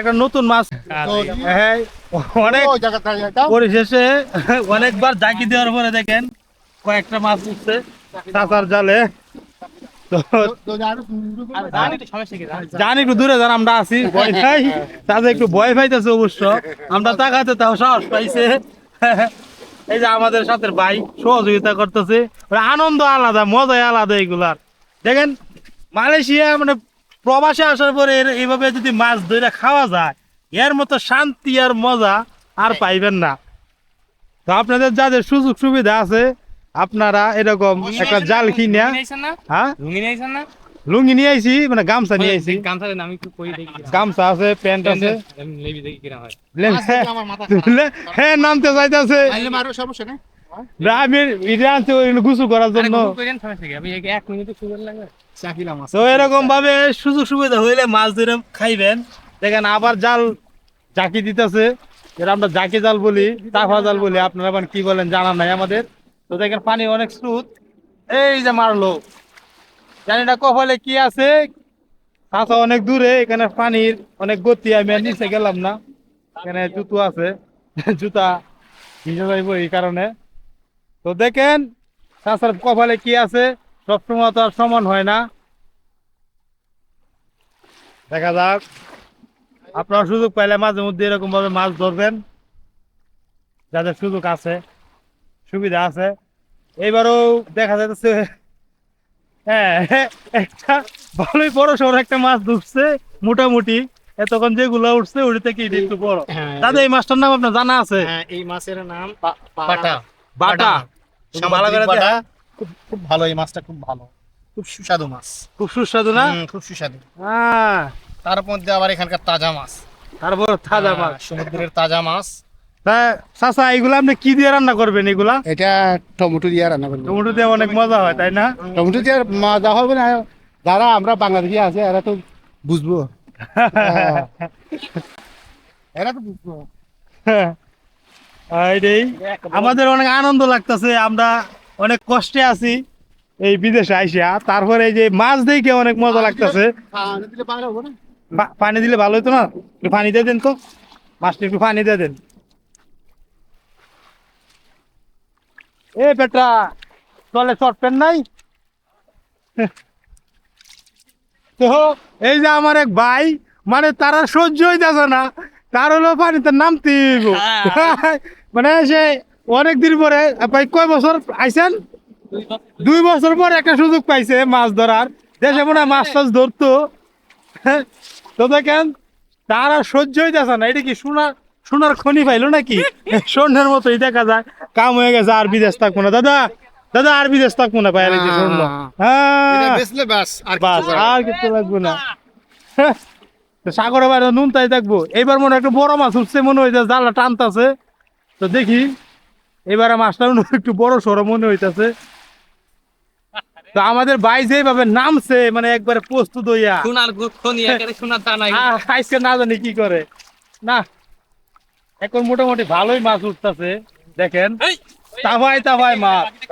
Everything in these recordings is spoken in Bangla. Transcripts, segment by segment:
একটা নতুন মাছ। হ্যাঁ অনেক পরিশেষে অনেকবার জাকি দেওয়ার পরে দেখেন কয়েকটা মাছ উঠছে চাচার জালে। জানি একটু দূরে যান আমরা আছি। ভয় পাই তাতে একটু ভয় পাইতেছে অবশ্য। আমরা তাকাতে তাও সাহস পাইছে। এই যে আমাদের সাথে ভাই সহযোগিতা করতেছে। আনন্দ আলাদা মজাই আলাদা এগুলার। দেখেন মালয়েশিয়া মানে প্রবাসে আসার পরে এর- এইভাবে যদি মাছ ধরে খাওয়া যায় এর মতো শান্তি আর মজা আর পাইবেন না। তো আপনাদের যাদের সুযোগ সুবিধা আছে আপনারা এরকম একটা জাল কিনে হ্যাঁ? লুঙ্গি নিয়ে আইছি মানে গামছা নিয়ে আইছি। গামছা আছে প্যান্ট আছে। আমার মাথা হ্যাঁ নামতে চাইতেছে আইলে মারো সমস্যা নেই। আমি এটা আনছি গুসু করার জন্য। চাকিলা মাছ তো এরকম ভাবে সুযোগ সুবিধা হইলে মাছ ধরে খাইবেন। দেখেন আবার জাল জাকি দিতেছে। এটা আমরা জাকি জাল বলি তাফা জাল বলি আপনারা আবার কি বলেন জানা নাই আমাদের। তো দেখেন পানি অনেক স্রোত। এই যে মারলো। জানি না কপালে কি আছে। কাঁচা অনেক দূরে এখানে পানির অনেক গতি আমি নিচে গেলাম না। এখানে জুতো আছে। জুতা ভিজে যাইব এই কারণে। তো দেখেন চাষার কপালে কি আছে? সবসময় তো আর সমান হয় না। দেখা যাক। আপনার সুযোগ পাইলে মাঝে মধ্যে এরকম ভাবে মাছ ধরবেন যাদের সুযোগ আছে সুবিধা আছে। এইবারও দেখা যাচ্ছে হ্যাঁ একটা ভালোই বড় সড় একটা মাছ ধরছে মোটামুটি। এতক্ষণ যেগুলো উঠছে থেকে এটা একটু বড়? দাদা এই মাছটার নাম আপনার জানা আছে? হ্যাঁ এই মাছের নাম বাটা। বাটা। বাটা। খুব খুব ভালো এই মাছটা খুব ভালো। খুব সুস্বাদু মাছ। খুব সুস্বাদু না? খুব সুস্বাদু। হ্যাঁ। তার মধ্যে আবার এখানকার তাজা মাছ। তারপর তাজা মাছ। হ্যাঁ, সমুদ্রের তাজা মাছ। তা চাচা এগুলা আপনি কি দিয়ে রান্না করবেন এগুলা? এটা টমেটো দিয়ে রান্না করব। টমেটো দিয়ে অনেক মজা হয় তাই না? টমেটো দিয়ে মজা হবে না। যারা আমরা বাংলাদেশি আছে এরা তো বুঝব। হ্যাঁ। এরা তো বুঝব। এইটাই আমাদের অনেক আনন্দ লাগতেছে আমরা অনেক কষ্টে আছি এই বিদেশে আইসা। তারপরে এই যে মাছ দেখে অনেক মজা লাগতেছে। পানি দিলে ভালো হতো না? একটু পানি দিয়ে দেন তো। মাছটা একটু পানি দিয়ে দেন। এ বেটা চলে চট পেন নাই? তো এই যে আমার এক ভাই মানে তারা সহ্য হইতেছে না। তার হলো পানিতে নামতে হইব। মানে সে অনেক দিন পরে ভাই কয় বছর আইছেন? দুই বছর পর একটা সুযোগ পাইছে মাছ ধরার। দেশে মনে হয় মাছ টাছ ধরতো। তো দেখেন তারা সহ্য হইতেছে না। এটা কি সোনার সোনার খনি পাইলো নাকি? স্বর্ণের মতোই দেখা যায়। কাম হয়ে গেছে আর বিদেশ থাকব না। দাদা দাদা আর বিদেশ থাকব না বাইরে যে স্বর্ণ। হ্যাঁ। আর বাস আর কিছু লাগবে না। তো সাগরে বাইরে নুন তাই থাকব। এবার মনে হয় একটু বড় মাছ উঠছে মনে হইতেছে জালটা টানতাছে। তো দেখি। এবারে মাছটা একটু বড় সড়ো মনে হইতাছে। তো আমাদের ভাই যেভাবে নামছে মানে একবারে প্রস্তুত হইয়া। সোনার খনি একেবারে সোনার দানাই আজকে না জানি কি করে। না এখন মোটামুটি ভালোই মাছ উঠতেছে দেখেন। তাভাই তাভাই মাছ।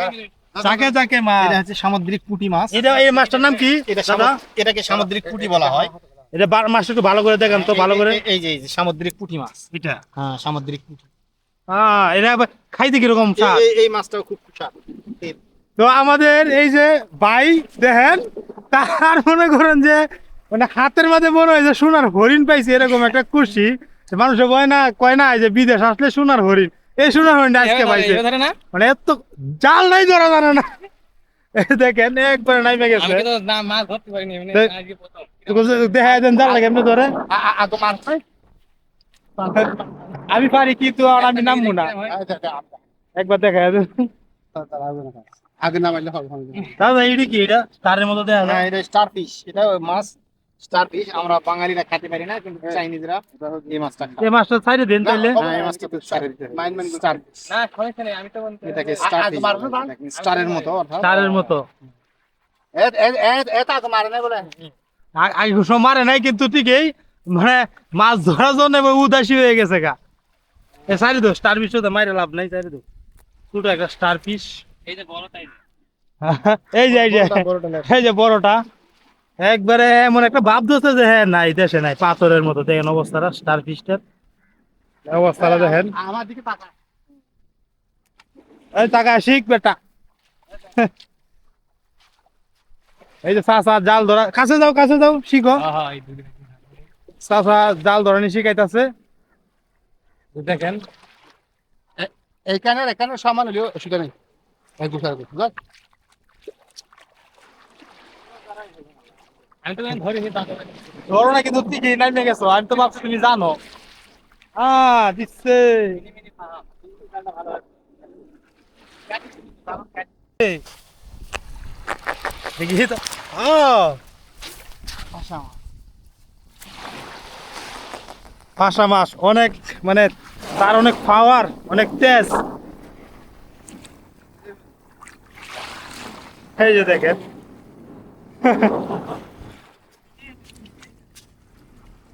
চাকে চাকে মাছ। এটা হচ্ছে সামুদ্রিক পুঁটি মাছ। এটা এই মাছটার নাম কি? এটা এটাকে সামুদ্রিক পুঁটি বলা হয়। এটা মাছটা একটু ভালো করে দেখেন তো ভালো করে। এই- এই যে এই যে সামুদ্রিক পুঁটি মাছ। এটা। হ্যাঁ সামুদ্রিক পুঁটি। হ্যাঁ এটা খাইতে কীরকম স্বাদ? এই- এই- এই মাছটাও খুব তো আমাদের এই যে ভাই দেখেন তার মনে করেন যে মানে হাতের মাঝে মনে হয় যে সোনার হরিণ পাইছে এরকম একটা খুশি যে মানুষে কয় না কয় না যে বিদেশ আসলে সোনার হরিণ। এই সোনার হরিণটা আজকে পাইছে। মানে এত জাল নাই ধরা জানে না। দেখেন একবারে নাইমে গেছে। কিন্তু না মাছ ধরতে পারিনি মানে দেখ- দেন জাল লাগে এমনি ধরে? আমি পারি কিন্তু আর আমি নামবো না। একবার দেখা দেন আগে নামাইলে হবে। দাদা এইটা কি? এটা স্টারের মতো দেখা হ্যাঁ যায় এটা স্টার ফিশ এটা মাছ স্টার ফিশ আমরা বাঙালিরা খেতে পারি না কিন্তু চাইনিজরা এই মাছটা খায়। এই মাছটা সাইডে দেন তাইলে। হ্যাঁ, এই মাছটা খুব স্টার মাইন মাইন স্টার না আমি তো বলতে এটাকে স্টার ফিশ স্টারের মতো? অর্থাৎ স্টারের মতো। এটা তো মারে না বলে? আগে মারে নাই কিন্তু ঠিকই। মানে মাছ ধরার জন্য উদাসী হয়ে গেছে গা। এ সারি দো স্টার পিস তো মাইরে লাভ নাই সারি দো ছোট একটা স্টার পিস এই যে বড় এই যে। এই যে এই যে বড়টা একবারে এমন একটা ভাব ধরছে যে হ্যাঁ নাই দেশে নাই পাথরের মতো দেখেন অবস্থাটা স্টার ফিস্টের অবস্থাটা দেখেন। আমার দিকে তাকা এই টাকা শিখ বেটা। এই যে চাচা জাল ধরা। কাছে যাও কাছে যাও শিখো। হ্যাঁ চাচা জাল ধরানি শিখাইতাছে। দেখেন। এইখানে এখানে সমান হলেও অসুবিধা নেই। এক দুসার আমি তো ধরিনি তাকে ধরো না কিন্তু ঠিকই নামে গেছো। আমি তো ভাবছি তুমি জানো। আহ দিচ্ছে। দেখি তো। ও পাশা মাছ অনেক মানে তার অনেক পাওয়ার অনেক তেজ। এই যে দেখেন।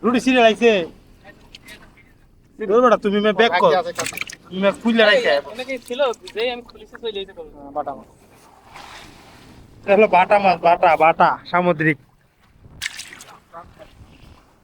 রুটি সিরে বেটা তুমি মে ব্যাক কর। তুমি মে খুলে রাখছে অনেকে ছিল যেই আমি খুলিছি চলে যেতে করব বাটা মাছ। এটা হলো বাটা মাছ বাটা বাটা সামুদ্রিক।